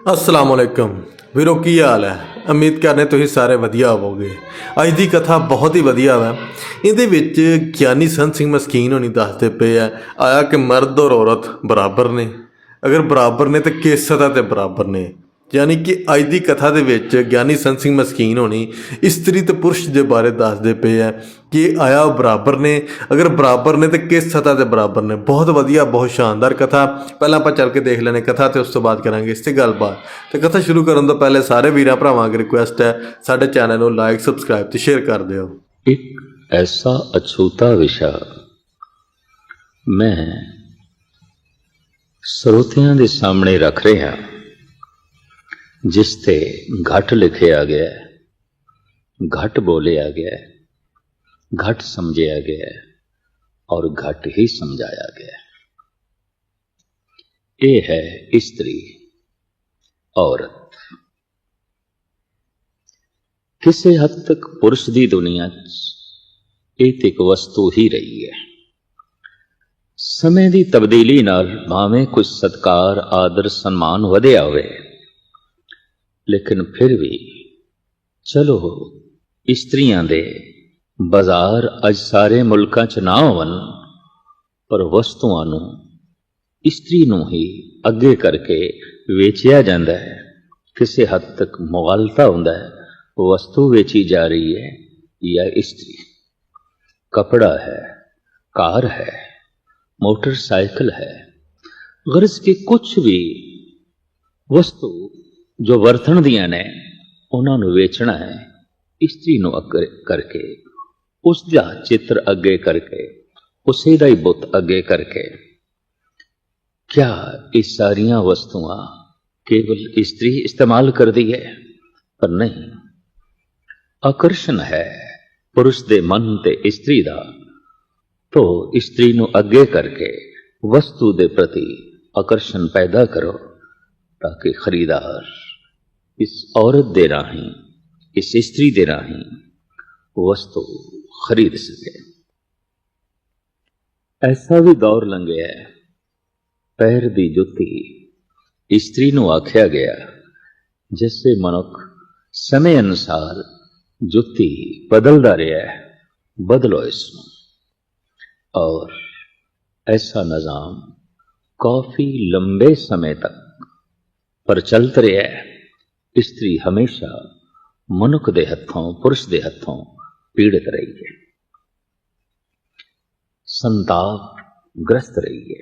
ਅਸਲਾਮ ਅਲੈਕਮ। ਵੀਰੋ, ਕੀ ਹਾਲ ਹੈ? ਉਮੀਦ ਕਰਨੇ ਤੁਸੀਂ ਸਾਰੇ ਵਧੀਆ ਹੋਵੋਗੇ। ਅੱਜ ਦੀ ਕਥਾ ਬਹੁਤ ਹੀ ਵਧੀਆ ਹੈ ਇਹਦੇ ਵਿੱਚ ਗਿਆਨੀ ਸੰਤ ਸਿੰਘ ਮਸਕੀਨ ਹੋਣੀ ਦੱਸਦੇ ਪਏ ਆ, ਆਇਆ ਕਿ ਮਰਦ ਔਰ ਔਰਤ ਬਰਾਬਰ ਨੇ। ਅਗਰ ਬਰਾਬਰ ਨੇ ਤੇ ਕਿਸ ਸਤਾ ਤੇ ਬਰਾਬਰ ਨੇ। ਯਾਨੀ ਕਿ ਅੱਜ ਦੀ ਕਥਾ ਦੇ ਵਿੱਚ ਗਿਆਨੀ ਸੰਤ ਸਿੰਘ ਮਸਕੀਨ ਹੋਣੀ ਇਸਤਰੀ ਤੇ ਪੁਰਸ਼ ਦੇ ਬਾਰੇ ਦੱਸਦੇ ਪਏ ਆ ਕਿ ਆਇਆ ਉਹ ਬਰਾਬਰ ਨੇ। ਅਗਰ ਬਰਾਬਰ ਨੇ ਤੇ ਕਿਸ ਸਤਾ ਤੇ ਬਰਾਬਰ ਨੇ? ਬਹੁਤ ਵਧੀਆ, ਬਹੁਤ ਸ਼ਾਨਦਾਰ ਕਥਾ। ਪਹਿਲਾਂ ਆਪਾਂ ਚੱਲ ਕੇ ਦੇਖ ਲੈਣੇ ਕਥਾ ਤੇ ਉਸ ਤੋਂ ਬਾਅਦ ਕਰਾਂਗੇ ਇਸ ਤੇ ਗੱਲਬਾਤ। ਤੇ ਕਥਾ ਸ਼ੁਰੂ ਕਰਨ ਤੋਂ ਪਹਿਲੇ ਸਾਰੇ ਵੀਰਾਂ ਭਰਾਵਾਂ ਅਗਰ ਰਿਕੁਐਸਟ ਹੈ, ਸਾਡੇ ਚੈਨਲ ਨੂੰ ਲਾਈਕ ਸਬਸਕ੍ਰਾਈਬ ਤੇ ਸ਼ੇਅਰ ਕਰ ਦਿਓ। ਇੱਕ ਐਸਾ ਅਛੂਤਾ ਵਿਸ਼ਾ ਮੈਂ ਸਰੋਤਿਆਂ ਦੇ ਸਾਹਮਣੇ ਰੱਖ ਰਿਹਾ। ਜਿਸ ਤੇ ਘਟ ਲਿਖਿਆ ਗਿਆ ਹੈ ਘਟ ਬੋਲਿਆ ਗਿਆ ਹੈ ਘਟ ਸਮਝਿਆ ਗਿਆ ਹੈ ਔਰ ਘਟ ਹੀ ਸਮਝਾਇਆ ਗਿਆ ਹੈ ਇਹ ਹੈ ਇਸਤਰੀ ਔਰਤ ਕਿਸੇ ਹੱਦ ਤੱਕ ਪੁਰਸ਼ ਦੀ ਦੁਨੀਆ 'ਚ ਇਹ ਤੇ ਇੱਕ ਵਸਤੂ ਹੀ ਰਹੀ ਹੈ ਸਮੇਂ ਦੀ ਤਬਦੀਲੀ ਨਾਲ ਭਾਵੇਂ ਕੁਝ ਸਤਕਾਰ ਆਦਰ ਸਨਮਾਨ ਵਧਿਆ ਹੋਵੇ ਲੇਕਿਨ ਫਿਰ ਵੀ ਚਲੋ, ਇਸਤਰੀਆਂ ਦੇ ਬਾਜ਼ਾਰ ਅੱਜ ਸਾਰੇ ਮੁਲਕਾਂ 'ਚ ਨਾ ਹੋਵਨ ਪਰ ਵਸਤੂਆਂ ਨੂੰ ਇਸਤਰੀ ਨੂੰ ਹੀ ਅੱਗੇ ਕਰਕੇ ਵੇਚਿਆ ਜਾਂਦਾ ਹੈ। ਕਿਸੇ ਹੱਦ ਤੱਕ ਮੁਗਾਲਤਾ ਹੁੰਦਾ ਹੈ, ਵਸਤੂ ਵੇਚੀ ਜਾ ਰਹੀ ਹੈ ਜਾਂ ਇਸਤਰੀ। ਕਪੜਾ ਹੈ, ਕਾਰ ਹੈ, ਮੋਟਰਸਾਈਕਲ ਹੈ, ਗਰਜ਼ ਕਿ ਕੁਝ ਵੀ ਵਸਤੂ ਜੋ ਵਰਤਣ ਦੀਆਂ ਨੇ, ਉਹਨਾਂ ਨੂੰ ਵੇਚਣਾ ਹੈ। ਇਸਤਰੀ ਨੂੰ ਅੱਗੇ ਕਰਕੇ, ਉਸ ਦਾ ਚਿੱਤਰ ਅੱਗੇ ਕਰਕੇ, ਉਸੇ ਦਾ ਹੀ ਬੁੱਤ ਅੱਗੇ ਕਰਕੇ। ਕਿਆ ਇਹ ਸਾਰੀਆਂ ਵਸਤੂਆਂ ਕੇਵਲ ਇਸਤਰੀ ਇਸਤੇਮਾਲ ਕਰਦੀ ਹੈ? ਪਰ ਨਹੀਂ। ਆਕਰਸ਼ਣ ਹੈ ਪੁਰਸ਼ ਦੇ ਮਨ ਤੇ ਇਸਤਰੀ ਦਾ। ਤੋ ਇਸਤਰੀ ਨੂੰ ਅੱਗੇ ਕਰਕੇ ਵਸਤੂ ਦੇ ਪ੍ਰਤੀ ਆਕਰਸ਼ਣ ਪੈਦਾ ਕਰੋ, ਤਾਂ ਕਿ ਖਰੀਦਾਰ इस औरत दे रही, इस स्त्री दे रही, वस्तु खरीद सके। ऐसा भी दौर लंघे है। पैर दी जुती स्त्री नु आख्या गया, जिससे मनुख समय अनुसार जुती बदलता रहा है बदलो इसमें और ऐसा निज़ाम काफ़ी लंबे समय तक प्रचलित रहा। है ਇਸਤਰੀ ਹਮੇਸ਼ਾ ਮਨੁੱਖ ਦੇ ਹੱਥੋਂ, ਪੁਰਸ਼ ਦੇ ਹੱਥੋਂ ਪੀੜਤ ਰਹੀ ਹੈ। ਸੰਤਾਪ ਗ੍ਰਸਤ ਰਹੀ ਹੈ।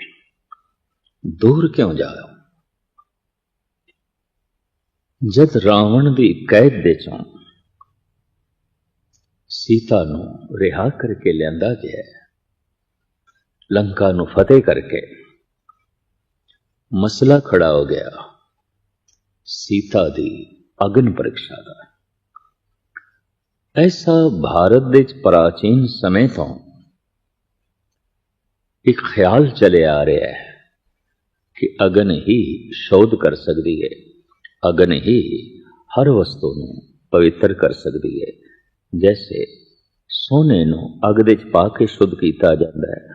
ਦੂਰ ਕਿਉਂ ਜਾਓ ਜਦ ਰਾਵਣ ਦੀ ਕੈਦ ਦੇ ਚੋਂ ਸੀਤਾ ਨੂੰ ਰਿਹਾ ਕਰਕੇ ਲਿਆਂਦਾ ਗਿਆ, ਲੰਕਾ ਨੂੰ ਫਤਿਹ ਕਰਕੇ ਮਸਲਾ ਖੜਾ ਹੋ ਗਿਆ। ਸੀਤਾ ਦੀ ਅਗਨ ਪ੍ਰੀਖਿਆ ਦਾ ਐਸਾ ਭਾਰਤ ਦੇ ਪ੍ਰਾਚੀਨ ਸਮੇਂ ਤੋਂ ਇੱਕ ਖਿਆਲ ਚਲੇ ਆ ਰਿਹਾ ਹੈ ਕਿ ਅਗਨ ਹੀ ਸ਼ੋਧ ਕਰ ਸਕਦੀ ਹੈ। ਅਗਨ ਹੀ ਹਰ ਵਸਤੂ ਨੂੰ ਪਵਿੱਤਰ ਕਰ ਸਕਦੀ ਹੈ। ਜੈਸੇ ਸੋਨੇ ਨੂੰ ਅਗ ਦੇ ਚ ਪਾ ਕੇ ਸ਼ੁੱਧ ਕੀਤਾ ਜਾਂਦਾ ਹੈ।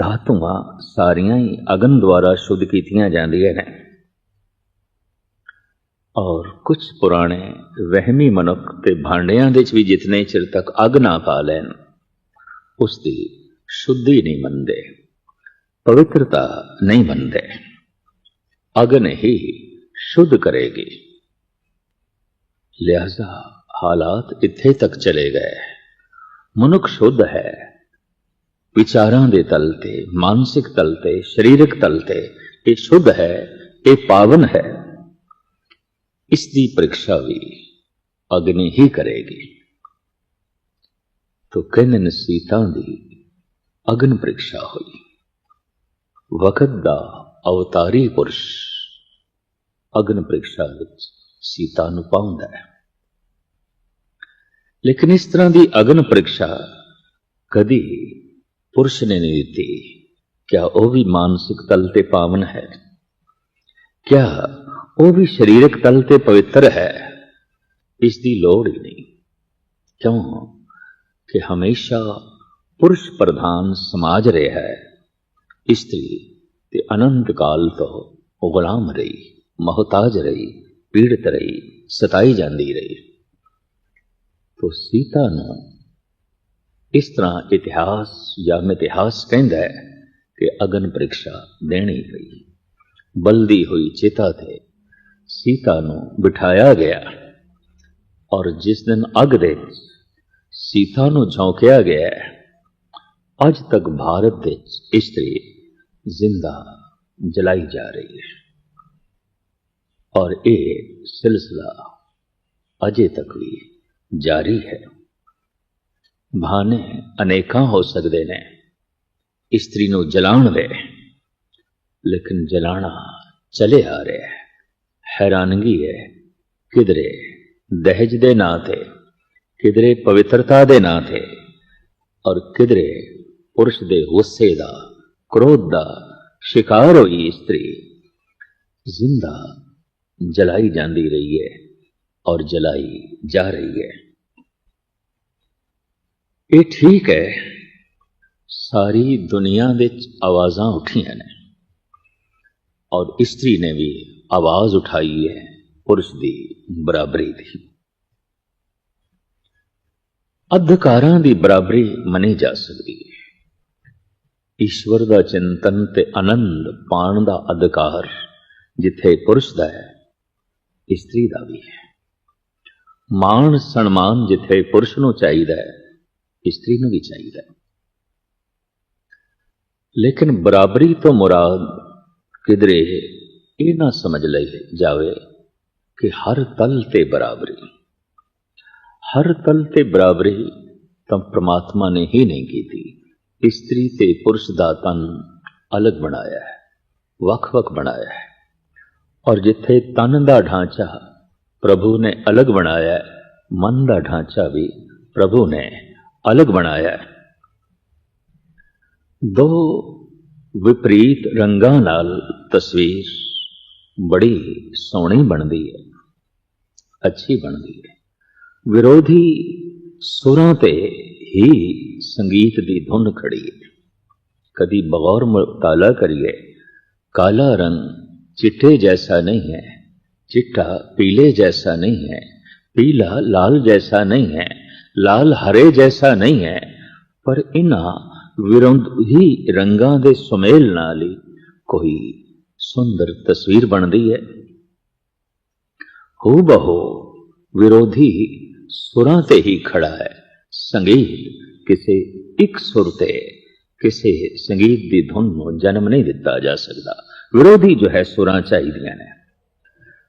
ਧਾਤੂਆਂ ਸਾਰੀਆਂ ਹੀ ਅਗਨ ਦੁਆਰਾ ਸ਼ੁੱਧ ਕੀਤੀਆਂ ਜਾਂਦੀਆਂ ਨੇ। ਔਰ ਕੁਝ ਪੁਰਾਣੇ ਵਹਿਮੀ ਮਨੁੱਖ ਤੇ ਭਾਂਡਿਆਂ ਦੇ ਵਿੱਚ ਵੀ ਜਿਤਨੇ ਚਿਰ ਤੱਕ ਅਗ ਨਾ ਪਾ ਲੈਣ, ਉਸ ਦੀ ਸ਼ੁੱਧੀ ਨਹੀਂ ਮੰਨਦੇ, ਪਵਿੱਤਰਤਾ ਨਹੀਂ ਮੰਨਦੇ। ਅਗਨ ਹੀ ਸ਼ੁੱਧ ਕਰੇਗੀ। ਲਿਹਾਜ਼ਾ ਹਾਲਾਤ ਇੱਥੇ ਤੱਕ ਚਲੇ ਗਏ। ਮਨੁੱਖ ਸ਼ੁੱਧ ਹੈ। ਵਿਚਾਰਾਂ ਦੇ ਤਲ ਤੇ, ਮਾਨਸਿਕ ਤਲ ਤੇ, ਸਰੀਰਕ ਤਲ ਤੇ ਇਹ ਸ਼ੁੱਧ ਹੈ, ਇਹ ਪਾਵਨ ਹੈ। ਇਸ ਦੀ ਪ੍ਰੀਖਿਆ ਵੀ ਅਗਨੀ ਹੀ ਕਰੇਗੀ। ਤੋ ਕਹਿੰਨ ਸੀਤਾ ਦੀ ਅਗਨ ਪ੍ਰੀਖਿਆ ਹੋਈ। ਵਕਤ ਦਾ ਅਵਤਾਰੀ ਪੁਰਸ਼ ਅਗਨ ਪ੍ਰੀਖਿਆ ਵਿੱਚ ਸੀਤਾ ਨੂੰ ਪਾਉਂਦਾ ਹੈ। ਲੇਕਿਨ ਇਸ ਤਰ੍ਹਾਂ ਦੀ ਅਗਨ ਪ੍ਰੀਖਿਆ ਕਦੀ ਪੁਰਸ਼ ਨੇ ਨਹੀਂ ਦਿੱਤੀ। ਕਿਆ ਉਹ ਵੀ ਮਾਨਸਿਕ ਤਲ ਤੇ ਪਾਵਨ ਹੈ? ਕਿਆ ਉਹ ਵੀ ਸਰੀਰਕ ਤਲ ਤੇ ਪਵਿੱਤਰ ਹੈ। ਇਸ ਦੀ ਲੋੜ ਹੀ ਨਹੀਂ। ਕਿਉਂ? ਕਿ ਹਮੇਸ਼ਾ ਪੁਰਸ਼ ਪ੍ਰਧਾਨ ਸਮਾਜ ਰਿਹਾ ਹੈ। ਇਸਤਰੀ ਤੇ ਅਨੰਤ ਕਾਲ ਤੋਂ ਗੁਲਾਮ ਰਹੀ, ਮੁਹਤਾਜ ਰਹੀ, ਪੀੜਤ ਰਹੀ, ਸਤਾਈ ਜਾਂਦੀ ਰਹੀ। ਤੋ ਸੀਤਾ ਨੂੰ ਇਸ ਤਰ੍ਹਾਂ ਇਤਿਹਾਸ ਜਾਂ ਮਿਥਿਹਾਸ ਕਹਿੰਦਾ ਹੈ ਕਿ ਅਗਨ ਪ੍ਰੀਖਿਆ ਦੇਣੀ ਪਈ ਬਲਦੀ ਹੋਈ ਚੇਤਾ ਤੇ ਸੀਤਾ ਨੂੰ ਬਿਠਾਇਆ ਗਿਆ। ਔਰ ਜਿਸ ਦਿਨ ਅੱਗ ਦੇ ਸੀਤਾ ਨੂੰ ਝੋਂਕਿਆ ਗਿਆ, ਅੱਜ ਤੱਕ ਭਾਰਤ ਦੇ ਇਸਤਰੀ ਜ਼ਿੰਦਾ ਜਲਾਈ ਜਾ ਰਹੀ ਹੈ। ਔਰ ਇਹ ਸਿਲਸਿਲਾ ਅਜੇ ਤੱਕ ਵੀ ਜਾਰੀ ਹੈ। ਬਹਾਨੇ ਅਨੇਕਾਂ ਹੋ ਸਕਦੇ ਨੇ ਇਸਤਰੀ ਨੂੰ ਜਲਾਉਣ ਦੇ, ਲੇਕਿਨ ਜਲਾਣਾ ਚਲੇ ਆ ਰਿਹਾ ਹੈ। ਹੈਰਾਨਗੀ ਹੈ। ਕਿਧਰੇ? ਦਹਜ ਦੇ ਨਾਂ ਤੇ। ਕਿਧਰੇ ਪਵਿੱਤਰਤਾ ਦੇ ਨਾਂ ਤੇ। ਔਰ ਕਿਧਰੇ ਪੁਰਸ਼ ਦੇ ਗੁੱਸੇ ਦਾ, ਕ੍ਰੋਧ ਦਾ ਸ਼ਿਕਾਰ ਹੋਈ ਇਸਤਰੀ ਜ਼ਿੰਦਾ ਜਲਾਈ ਜਾਂਦੀ ਰਹੀ ਹੈ ਔਰ ਜਲਾਈ ਜਾ ਰਹੀ ਹੈ। ਇਹ ਠੀਕ ਹੈ, ਸਾਰੀ ਦੁਨੀਆ ਵਿੱਚ ਆਵਾਜ਼ਾਂ ਉੱਠੀਆਂ ਨੇ। ਔਰ ਇਸਤਰੀ ਨੇ ਵੀ ਆਵਾਜ਼ ਉਠਾਈ ਹੈ, ਪੁਰਸ਼ ਦੀ ਬਰਾਬਰੀ ਦੀ। ਅਧਿਕਾਰਾਂ ਦੀ ਬਰਾਬਰੀ ਮੰਨੀ ਜਾ ਸਕਦੀ ਹੈ। ਈਸ਼ਵਰ ਦਾ ਚਿੰਤਨ ਤੇ ਆਨੰਦ ਪਾਣ ਦਾ ਅਧਿਕਾਰ ਜਿੱਥੇ ਪੁਰਸ਼ ਦਾ ਹੈ, ਇਸਤਰੀ ਦਾ ਵੀ ਹੈ। ਮਾਣ ਸਨਮਾਨ ਜਿੱਥੇ ਪੁਰਸ਼ ਨੂੰ ਚਾਹੀਦਾ ਹੈ, ਇਸਤਰੀ ਨੂੰ ਵੀ ਚਾਹੀਦਾ ਹੈ। ਲੇਕਿਨ ਬਰਾਬਰੀ ਤੋਂ ਮੁਰਾਦ ਕਿਧਰੇ ਇਹ ਨਾ ਸਮਝ ਲਈ ਜਾਵੇ ਕਿ ਹਰ ਤਲ ਤੇ ਬਰਾਬਰੀ ਹਰ ਤਲ ਤੇ ਬਰਾਬਰੀ ਤਾਂ ਪ੍ਰਮਾਤਮਾ ਨੇ ਹੀ ਨਹੀਂ ਕੀਤੀ ਇਸਤਰੀ ਤੇ ਪੁਰਸ਼ ਦਾ ਤਨ ਅਲੱਗ ਬਣਾਇਆ ਹੈ ਵੱਖ-ਵੱਖ ਬਣਾਇਆ ਹੈ ਔਰ ਜਿੱਥੇ ਤਨ ਦਾ ਢਾਂਚਾ ਪ੍ਰਭੂ ਨੇ ਅਲੱਗ ਬਣਾਇਆ ਹੈ ਮਨ ਦਾ ਢਾਂਚਾ ਵੀ ਪ੍ਰਭੂ ਨੇ ਅਲੱਗ ਬਣਾਇਆ ਹੈ ਦੋ ਵਿਪਰੀਤ ਰੰਗਾਂ ਨਾਲ ਤਸਵੀਰ ਬੜੀ ਸੋਹਣੀ ਬਣਦੀ ਹੈ ਅੱਛੀ ਬਣਦੀ ਹੈ ਵਿਰੋਧੀ ਸੁਰਾਂ ਤੇ ਹੀ ਸੰਗੀਤ ਦੀ ਧੁਨ ਖੜੀ ਹੈ ਕਦੀ ਬਗੌਰ ਮੁਤਾਲਾ ਕਰੀਏ ਕਾਲਾ ਰੰਗ चिट्टे जैसा नहीं है चिट्टा पीले जैसा नहीं है पीला लाल जैसा नहीं है लाल हरे जैसा नहीं है ਪਰ ਇਹਨਾਂ ਵਿਰੋਧੀ ਰੰਗਾਂ ਦੇ ਸੁਮੇਲ ਨਾਲ ਹੀ ਕੋਈ ਸੁੰਦਰ ਤਸਵੀਰ ਬਣਦੀ ਹੈ ਹੋ ਬਹੋ ਵਿਰੋਧੀ ਸੁਰਾਂ ਤੇ ਹੀ ਖੜਾ ਹੈ ਸੰਗੀਤ ਕਿਸੇ ਇੱਕ ਸੁਰ ਤੇ ਕਿਸੇ ਸੰਗੀਤ ਦੀ ਧੁਨ ਨੂੰ ਜਨਮ ਨਹੀਂ ਦਿੱਤਾ ਜਾ ਸਕਦਾ ਵਿਰੋਧੀ ਜੋ ਹੈ ਸੁਰਾਂ ਚਾਹੀਦੀਆਂ ਨੇ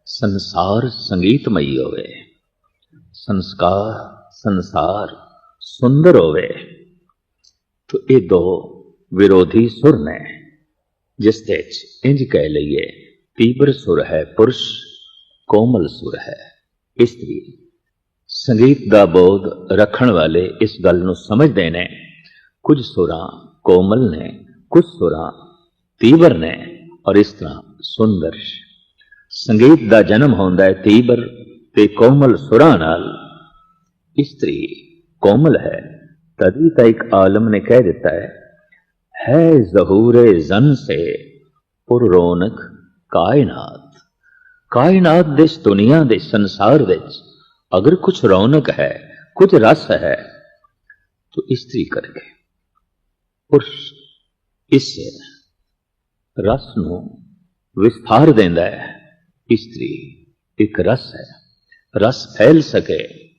ਸੰਸਾਰ ਸੰਗੀਤਮਈ ਹੋਵੇ ਸੰਸਕਾਰ ਸੰਸਾਰ ਸੁੰਦਰ ਹੋਵੇ ਤੋ ਇਹ ਦੋ ਵਿਰੋਧੀ ਸੁਰ ਨੇ ਜਿਸ ਦੇ ਚ ਇੰਜ ਕਹਿ ਲਈਏ, ਤੀਬਰ ਸੁਰ ਹੈ, ਪੁਰਸ਼ ਕੋਮਲ ਸੁਰ ਹੈ। ਇਸਤਰੀ ਸੰਗੀਤ ਦਾ ਬੋਧ ਰੱਖਣ ਵਾਲੇ ਇਸ ਗੱਲ ਨੂੰ ਸਮਝਦੇ ਨੇ, ਕੁਝ ਸੁਰਾਂ ਕੋਮਲ ਨੇ, ਕੁਝ ਸੁਰਾਂ ਤੀਬਰ ਨੇ ਔਰ ਇਸ ਤਰ੍ਹਾਂ ਸੁੰਦਰ। ਸੰਗੀਤ ਦਾ ਜਨਮ ਹੁੰਦਾ ਹੈ ਤੀਬਰ ਤੇ ਕੋਮਲ ਸੁਰਾਂ ਨਾਲ। ਇਸਤਰੀ ਕੋਮਲ ਹੈ, ਤਦੀ ਤਾਂ ਇੱਕ ਆਲਮ ਨੇ ਕਹਿ ਦਿੱਤਾ ਹੈ ਹੈ ਜ਼ਹੂਰੇ ਜ਼ਨ ਸੇ ਪੁਰ ਰੌਨਕ ਕਾਇਨਾਤ। ਕਾਇਨਾਤ ਦੇ ਇਸ ਦੁਨੀਆ ਦੇ ਸੰਸਾਰ ਵਿੱਚ ਅਗਰ ਕੁਝ ਰੌਣਕ ਹੈ, ਕੁਝ ਰਸ ਹੈ, ਤਾਂ ਇਸਤਰੀ ਕਰਕੇ ਪੁਰਸ਼ ਇਸ ਰਸ ਨੂੰ ਵਿਸਥਾਰ ਦਿੰਦਾ ਹੈ। ਇਸਤਰੀ ਇੱਕ ਰਸ ਹੈ। ਰਸ ਫੈਲ ਸਕੇ,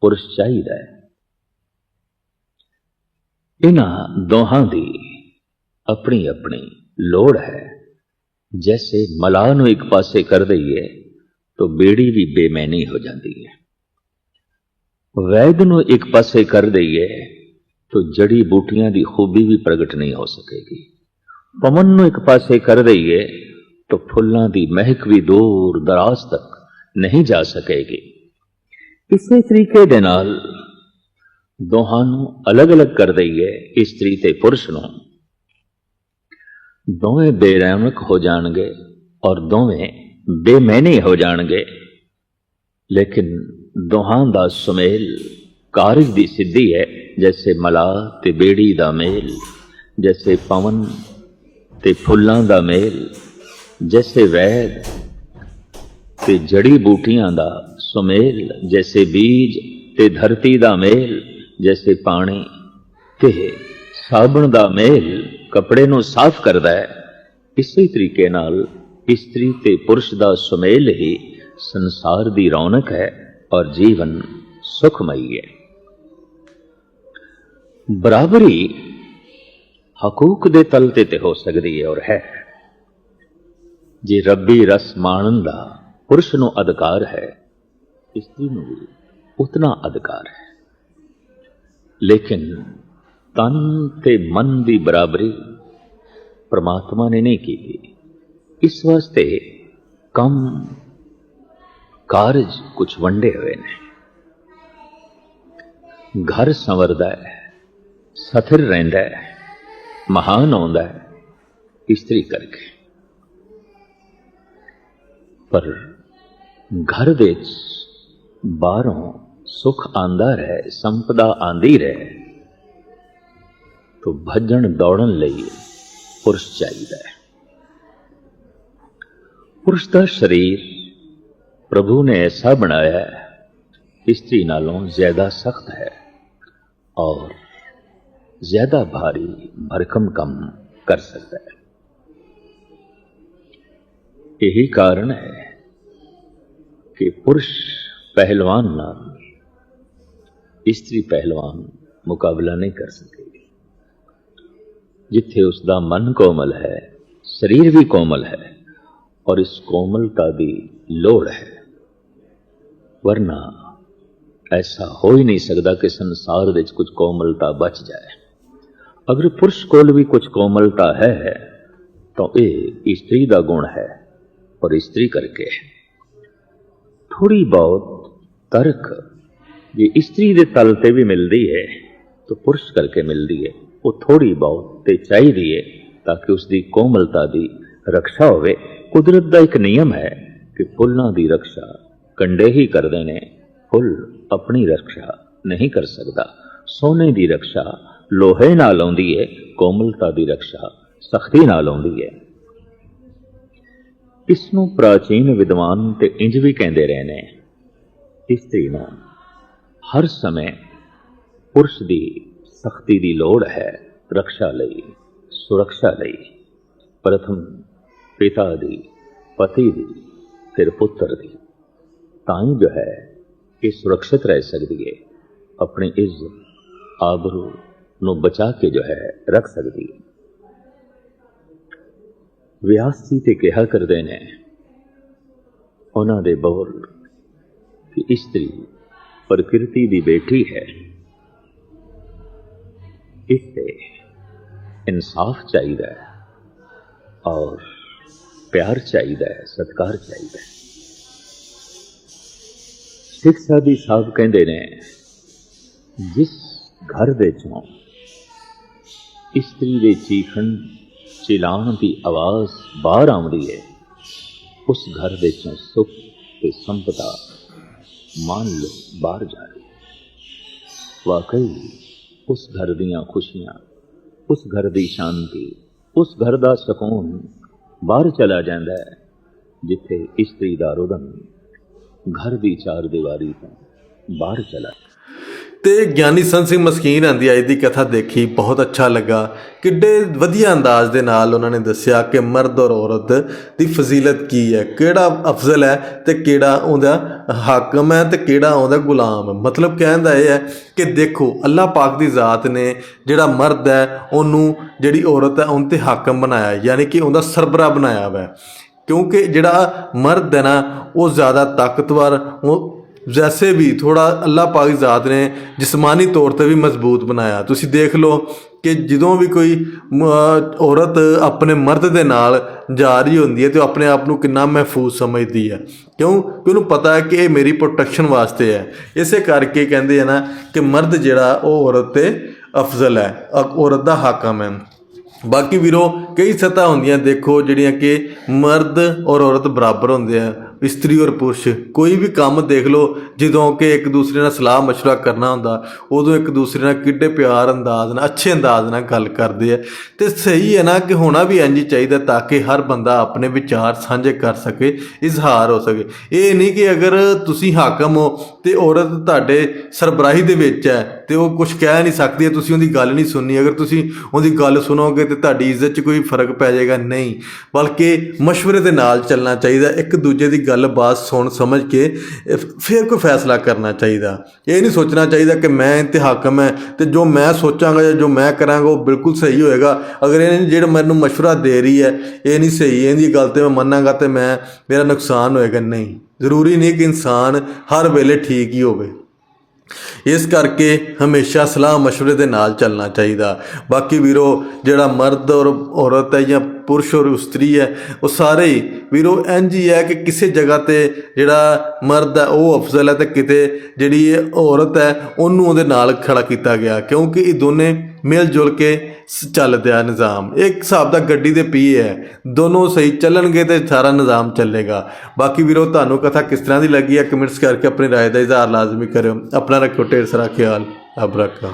ਪੁਰਸ਼ ਚਾਹੀਦਾ ਹੈ। ਇਹਨਾਂ ਦੋਹਾਂ ਦੀ ਆਪਣੀ ਆਪਣੀ ਲੋੜ ਹੈ। ਜੈਸੇ ਮਲਾਹ ਨੂੰ ਇੱਕ ਪਾਸੇ ਕਰ ਦਈਏ, ਤਾਂ ਬੇੜੀ ਵੀ ਬੇਮੈਨੀ ਹੋ ਜਾਂਦੀ ਹੈ। ਵੈਦ ਨੂੰ ਇੱਕ ਪਾਸੇ ਕਰ ਦਈਏ, ਤਾਂ ਜੜੀ ਬੂਟੀਆਂ ਦੀ ਖੂਬੀ ਵੀ ਪ੍ਰਗਟ ਨਹੀਂ ਹੋ ਸਕੇਗੀ। ਪਵਨ ਨੂੰ ਇੱਕ ਪਾਸੇ ਕਰ ਦਈਏ, ਤਾਂ ਫੁੱਲਾਂ ਦੀ ਮਹਿਕ ਵੀ ਦੂਰ ਦਰਾਜ਼ ਤੱਕ ਨਹੀਂ ਜਾ ਸਕੇਗੀ। ਇਸੇ ਤਰੀਕੇ ਦੇ ਨਾਲ ਦੋਹਾਂ ਨੂੰ ਅਲੱਗ-ਅਲੱਗ ਕਰ ਦਈਏ ਇਸਤਰੀ ਤੇ ਪੁਰਸ਼ ਨੂੰ। ਦੋਵੇਂ ਬੇਰਹਿਮਕ ਹੋ ਜਾਣਗੇ ਔਰ ਦੋਵੇਂ ਬੇਮੈਨੇ ਹੋ ਜਾਣਗੇ। ਲੇਕਿਨ ਦੋਹਾਂ ਦਾ ਸੁਮੇਲ ਕਾਰਜ ਦੀ ਸਿੱਧੀ ਹੈ, ਜੈਸੇ ਮਲਾ ਤੇ ਬੇੜੀ ਦਾ ਮੇਲ, ਜੈਸੇ ਪਵਨ ਤੇ ਫੁੱਲਾਂ ਦਾ ਮੇਲ, ਜੈਸੇ ਵੈਦ ਤੇ ਜੜੀ ਬੂਟੀਆਂ ਦਾ ਸੁਮੇਲ, ਜੈਸੇ ਬੀਜ ਤੇ ਧਰਤੀ ਦਾ ਮੇਲ, ਜੈਸੇ ਪਾਣੀ ਤੇ ਸਾਬਣ ਦਾ ਮੇਲ। ਕੱਪੜੇ ਨੂੰ ਸਾਫ਼ ਕਰਦਾ ਹੈ, ਇਸੇ ਤਰੀਕੇ ਨਾਲ ਇਸਤਰੀ ਤੇ ਪੁਰਸ਼ ਦਾ ਸੁਮੇਲ ਹੀ ਸੰਸਾਰ ਦੀ ਰੌਣਕ ਹੈ ਔਰ ਜੀਵਨ ਸੁਖਮਈ ਹੈ। ਬਰਾਬਰੀ ਹਕੂਕ ਦੇ ਤਲ ਤੇ ਤੇ ਹੋ ਸਕਦੀ ਹੈ ਔਰ ਹੈ। ਜੇ ਰੱਬੀ ਰਸ ਮਾਣਨ ਦਾ ਪੁਰਸ਼ ਨੂੰ ਅਧਿਕਾਰ ਹੈ, ਇਸਤਰੀ ਨੂੰ ਵੀ ਉਤਨਾ ਅਧਿਕਾਰ ਹੈ। ਲੇਕਿਨ ਤਨ ਤੇ ਮਨ ਦੀ ਬਰਾਬਰੀ ਪ੍ਰਮਾਤਮਾ ਨੇ ਨਹੀਂ ਕੀਤੀ। ਇਸ ਵਾਸਤੇ ਕੰਮ, ਕਾਰਜ ਕੁਝ ਵੰਡੇ ਹੋਏ ਨੇ। ਘਰ ਸੰਵਰਦਾ ਹੈ, ਸਥਿਰ ਰਹਿੰਦਾ ਹੈ, ਮਹਾਨ ਆਉਂਦਾ ਹੈ, ਇਸਤਰੀ ਕਰਕੇ। ਪਰ ਘਰ ਦੇ ਬਾਹਰੋਂ ਸੁਖ ਆਂਦਾ ਰਹੇ, ਸੰਪਦਾ ਆਂਦੀ ਰਹੇ ਤੋ ਭੱਜਣ ਦੌੜਨ ਲਈ ਪੁਰਸ਼ ਚਾਹੀਦਾ ਹੈ ਪੁਰਸ਼ ਦਾ ਸਰੀਰ ਪ੍ਰਭੂ ਨੇ ਐਸਾ ਬਣਾਇਆ ਹੈ ਇਸਤਰੀ ਨਾਲੋਂ ਜ਼ਿਆਦਾ ਸਖਤ ਹੈ ਔਰ ਜ਼ਿਆਦਾ ਭਾਰੀ ਭਰਕਮ ਕੰਮ ਕਰ ਸਕਦਾ ਹੈ यही कारण है कि पुरुष पहलवान नाल स्त्री पहलवान मुकाबला नहीं कर सकेगी जिथे उसका मन कोमल है शरीर भी कोमल है और इस कोमलता की लोड़ है वरना ऐसा हो ही नहीं सकता कि संसार ਵਿੱਚ कुछ कोमलता बच जाए अगर पुरुष कोल भी कुछ कोमलता है तो ये स्त्री का गुण है और स्त्री करके थोड़ी बहुत ਤਰਕ ਜੇ ਇਸਤਰੀ ਦੇ ਤਲ ਤੇ ਵੀ ਮਿਲਦੀ ਹੈ ਤਾਂ ਪੁਰਸ਼ ਕਰਕੇ ਮਿਲਦੀ ਹੈ ਉਹ ਥੋੜੀ ਬਹੁਤ ਤੇ ਚਾਹੀਦੀ ਹੈ ਤਾਂ ਕਿ ਉਸ ਦੀ ਕੋਮਲਤਾ ਦੀ ਰੱਖਿਆ ਹੋਵੇ। ਕੁਦਰਤ ਦਾ ਇੱਕ ਨਿਯਮ ਹੈ ਕਿ ਫੁੱਲਾਂ ਦੀ ਰੱਖਿਆ ਕੰਡੇ ਹੀ ਕਰਦੇ ਨੇ, ਫੁੱਲ ਆਪਣੀ ਰੱਖਿਆ ਨਹੀਂ ਕਰ ਸਕਦਾ। ਸੋਨੇ ਦੀ ਰੱਖਿਆ ਲੋਹੇ ਨਾਲ ਆਉਂਦੀ ਹੈ ਕੋਮਲਤਾ ਦੀ ਰੱਖਿਆ ਸਖਤੀ ਨਾਲ ਆਉਂਦੀ ਹੈ ਇਸ ਨੂੰ ਪ੍ਰਾਚੀਨ ਵਿਦਵਾਨ ਤੇ ਇੰਜ ਵੀ ਕਹਿੰਦੇ ਰਹੇ ਨੇ ਇਸਤਰੀ ਨੂੰ, ਹਰ ਸਮੇਂ ਪੁਰਸ਼ ਦੀ ਸਖਤੀ ਦੀ ਲੋੜ ਹੈ ਰੱਖਿਆ ਲਈ ਸੁਰੱਖਿਆ ਲਈ। ਪ੍ਰਥਮ ਪਿਤਾ ਦੀ, ਪਤੀ ਦੀ, ਫਿਰ ਪੁੱਤਰ ਦੀ। ਤਾਂ ਹੀ ਜੋ ਹੈ ਇਹ ਸੁਰੱਖਿਅਤ ਰਹਿ ਸਕਦੀ ਹੈ ਆਪਣੀ ਇੱਜ਼ਤ ਆਬਰੂ ਨੂੰ ਬਚਾ ਕੇ ਜੋ ਹੈ ਰੱਖ ਸਕਦੀ ਹੈ ਵਿਆਸ ਜੀ ਤੇ ਕਿਹਾ ਕਰਦੇ ਨੇ, ਉਹਨਾਂ ਦੇ ਬੋਲ ਕਿ ਇਸਤਰੀ ਪ੍ਰਕਿਰਤੀ ਦੀ ਬੇਟੀ ਹੈ। ਇਸ 'ਤੇ ਇਨਸਾਫ ਚਾਹੀਦਾ ਹੈ ਔਰ ਪਿਆਰ ਚਾਹੀਦਾ ਹੈ ਸਤਿਕਾਰ ਚਾਹੀਦਾ ਹੈ ਸਿੱਖ ਸਾਦੀ ਸਾਹਿਬ ਕਹਿੰਦੇ ਨੇ ਜਿਸ ਘਰ ਦੇ ਚੋਂ ਇਸਤਰੀ ਦੇ ਚੀਖਣ ਚਿਲਾਉਣ ਦੀ ਆਵਾਜ਼ ਬਾਹਰ ਆਉਂਦੀ ਹੈ ਉਸ ਘਰ ਦੇ ਚੋਂ ਸੁੱਖ ਤੇ ਸੰਪਦਾ ਮੰਨ ਲਓ ਬਾਹਰ ਜਾ ਰਹੀ ਵਾਕਈ ਉਸ ਘਰ ਦੀਆਂ ਖੁਸ਼ੀਆਂ ਉਸ ਘਰ ਦੀ ਸ਼ਾਂਤੀ ਉਸ ਘਰ ਦਾ ਸਕੂਨ ਬਾਹਰ ਚਲਾ ਜਾਂਦਾ ਹੈ ਜਿੱਥੇ ਇਸਤਰੀ ਦਾ ਰੁਦਨ ਘਰ ਦੀ ਚਾਰ ਦੀਵਾਰੀ ਤੋਂ ਬਾਹਰ ਚਲਾ ਤੇ ਗਿਆਨੀ ਸੰਤ ਸਿੰਘ ਮਸਕੀਨ ਆਂਦੀ ਅੱਜ ਦੀ ਕਥਾ ਦੇਖੀ, ਬਹੁਤ ਅੱਛਾ ਲੱਗਾ। ਕਿੱਡੇ ਵਧੀਆ ਅੰਦਾਜ਼ ਦੇ ਨਾਲ ਉਹਨਾਂ ਨੇ ਦੱਸਿਆ ਕਿ ਮਰਦ ਔਰ ਔਰਤ ਦੀ ਫਜ਼ੀਲਤ ਕੀ ਹੈ, ਕਿਹੜਾ ਅਫਜ਼ਲ ਹੈ ਤੇ ਕਿਹੜਾ ਉਹਦਾ ਹਾਕਮ ਹੈ ਤੇ ਕਿਹੜਾ ਉਹਦਾ ਗੁਲਾਮ ਹੈ। ਮਤਲਬ ਕਹਿਣ ਦਾ ਇਹ ਹੈ ਕਿ ਦੇਖੋ, ਅੱਲਾਹ ਪਾਕ ਦੀ ਜ਼ਾਤ ਨੇ ਜਿਹੜਾ ਮਰਦ ਹੈ, ਉਹਨੂੰ ਜਿਹੜੀ ਔਰਤ ਹੈ, ਉਹਨ ਤੇ ਹਾਕਮ ਬਣਾਇਆ, ਯਾਨੀ ਕਿ ਉਹਦਾ ਸਰਬਰਾ ਬਣਾਇਆ ਹੋਇਆ ਕਿਉਂਕਿ ਜਿਹੜਾ ਮਰਦ ਹੈ ਨਾ, ਉਹ ਜ਼ਿਆਦਾ ਤਾਕਤਵਰ, ਉਹ ਵੈਸੇ ਵੀ ਥੋੜਾ ਅੱਲਾਹ ਪਾਕ ਜ਼ਾਤ ਨੇ ਜਿਸਮਾਨੀ ਤੌਰ ਤੇ ਵੀ ਮਜ਼ਬੂਤ ਬਣਾਇਆ। ਤੁਸੀਂ ਦੇਖ ਲਓ ਕਿ ਜਦੋਂ ਵੀ ਕੋਈ ਔਰਤ ਆਪਣੇ ਮਰਦ ਦੇ ਨਾਲ ਜਾ ਰਹੀ ਹੁੰਦੀ ਹੈ ਤੇ ਉਹ ਆਪਣੇ ਆਪ ਨੂੰ ਕਿੰਨਾ ਮਹਿਫੂਜ਼ ਸਮਝਦੀ ਹੈ। ਕਿਉਂ? ਕਿ ਉਹਨੂੰ ਪਤਾ ਹੈ ਕਿ ਇਹ ਮੇਰੀ ਪ੍ਰੋਟੈਕਸ਼ਨ ਵਾਸਤੇ ਹੈ। ਇਸੇ ਕਰਕੇ ਕਹਿੰਦੇ ਆ ਨਾ ਕਿ ਮਰਦ ਜਿਹੜਾ, ਉਹ ਔਰਤ ਤੇ ਅਫਜ਼ਲ ਹੈ ਔਰਤ ਦਾ ਹਾਕਮ ਹੈ। ਬਾਕੀ ਵੀਰੋ, ਕਈ ਸਤਾ ਹੁੰਦੀਆਂ, ਦੇਖੋ ਜਿਹੜੀਆਂ ਕਿ ਮਰਦ ਔਰ ਔਰਤ ਬਰਾਬਰ ਹੁੰਦੇ ਆ। ਇਸਤਰੀ ਔਰ ਪੁਰਸ਼, ਕੋਈ ਵੀ ਕੰਮ ਦੇਖ ਲਓ, ਜਦੋਂ ਕਿ ਇੱਕ ਦੂਸਰੇ ਨਾਲ ਸਲਾਹ مشورہ ਕਰਨਾ ਹੁੰਦਾ, ਉਦੋਂ ਇੱਕ ਦੂਸਰੇ ਨਾਲ ਕਿੱਡੇ ਪਿਆਰ ਅੰਦਾਜ਼ ਨਾਲ, ਅੱਛੇ ਅੰਦਾਜ਼ ਨਾਲ ਗੱਲ ਕਰਦੇ ਆ। ਤੇ ਸਹੀ ਹੈ ਨਾ ਕਿ ਹੋਣਾ ਵੀ ਇੰਜ ਚਾਹੀਦਾ ਤਾਂ ਕਿ ਹਰ ਬੰਦਾ ਆਪਣੇ ਵਿਚਾਰ ਸਾਂਝੇ ਕਰ ਸਕੇ, ਇਜ਼ਹਾਰ ਹੋ ਸਕੇ। ਇਹ ਨਹੀਂ ਕਿ ਅਗਰ ਤੁਸੀਂ ਹਾਕਮ ਹੋ ਤੇ ਔਰਤ ਤੁਹਾਡੇ ਸਰਬਰਾਹੀ ਦੇ ਵਿੱਚ ਹੈ ਤੇ ਉਹ ਕੁਝ ਕਹਿ ਨਹੀਂ ਸਕਦੀ ਤੁਸੀਂ ਉਹਦੀ ਗੱਲ ਨਹੀਂ ਸੁਣਨੀ। ਅਗਰ ਤੁਸੀਂ ਉਹਦੀ ਗੱਲ ਸੁਣੋਗੇ ਤੇ ਤੁਹਾਡੀ ਇੱਜ਼ਤ 'ਚ ਕੋਈ ਫ਼ਰਕ ਪੈ ਜਾਏਗਾ, ਨਹੀਂ। ਬਲਕਿ ਮਸ਼ਵਰੇ ਦੇ ਨਾਲ ਚੱਲਣਾ ਚਾਹੀਦਾ, ਇੱਕ ਦੂਜੇ ਦੀ ਗੱਲਬਾਤ ਸੁਣ ਸਮਝ ਕੇ ਅਹ, ਫਿਰ ਕੋਈ ਫੈਸਲਾ ਕਰਨਾ ਚਾਹੀਦਾ ਇਹ ਨਹੀਂ ਸੋਚਣਾ ਚਾਹੀਦਾ ਕਿ ਮੈਂ ਤੇ ਹਾਕਮ ਹੈ ਤੇ ਜੋ ਮੈਂ ਸੋਚਾਂਗਾ ਜਾਂ ਜੋ ਮੈਂ ਕਰਾਂਗਾ ਉਹ ਬਿਲਕੁਲ ਸਹੀ ਹੋਏਗਾ ਅਗਰ ਇਹ ਜਿਹੜਾ ਮੈਨੂੰ مشورہ ਦੇ ਰਹੀ ਹੈ ਇਹ ਨਹੀਂ ਸਹੀ ਇਹਦੀ ਗੱਲ ਤੇ ਮੈਂ ਮੰਨਾਂਗਾ ਤੇ ਮੈਂ ਮੇਰਾ ਨੁਕਸਾਨ ਹੋਏਗਾ ਨਹੀਂ ਜ਼ਰੂਰੀ ਨਹੀਂ ਕਿ ਇਨਸਾਨ ਹਰ ਵੇਲੇ ਠੀਕ ਹੀ ਹੋਵੇ ਇਸ ਕਰਕੇ ਹਮੇਸ਼ਾ ਸਲਾਹ مشਵਰੇ ਦੇ ਨਾਲ ਚੱਲਣਾ ਚਾਹੀਦਾ। ਬਾਕੀ ਵੀਰੋ, ਜਿਹੜਾ ਮਰਦ ਔਰ ਔਰਤ ਹੈ ਜਾਂ ਪੁਰਸ਼ ਔਰ ਇਸਤਰੀ ਹੈ, ਉਹ ਸਾਰੇ ਹੀ, ਵੀਰੋ, ਇੰਝ ਹੀ ਹੈ ਕਿ ਕਿਸੇ ਜਗ੍ਹਾ ਤੇ ਜਿਹੜਾ ਮਰਦ ਹੈ, ਉਹ ਅਫਜ਼ਲ ਹੈ ਤੇ ਕਿਤੇ ਜਿਹੜੀ ਇਹ ਔਰਤ ਹੈ, ਉਹਨੂੰ ਉਹਦੇ ਨਾਲ ਖੜਾ ਕੀਤਾ ਗਿਆ। ਕਿਉਂਕਿ ਇਹ ਦੋਨੇ ਮਿਲ ਜੁਲ ਕੇ ਸ- ਚੱਲਦੇ ਆ ਨਿਜ਼ਾਮ ਇੱਕ ਹਿਸਾਬ ਦਾ ਗੱਡੀ ਦੇ ਪੀਏ ਹੈ ਦੋਨੋਂ ਸਹੀ ਚੱਲਣਗੇ ਤੇ ਸਾਰਾ ਨਿਜ਼ਾਮ ਚੱਲੇਗਾ ਬਾਕੀ ਵੀਰੋ ਤੁਹਾਨੂੰ ਕਥਾ ਕਿਸ ਤਰ੍ਹਾਂ ਦੀ ਲੱਗੀ ਹੈ ਕਮੈਂਟਸ ਕਰਕੇ ਆਪਣੀ رائے ਦਾ ਇਜ਼ਹਾਰ ਲਾਜ਼ਮੀ ਕਰਿਓ ਆਪਣਾ ਰੱਖਿਓ ਢੇਰ ਸਾਰਾ ਖਿਆਲ ਰੱਬ ਰੱਖਾ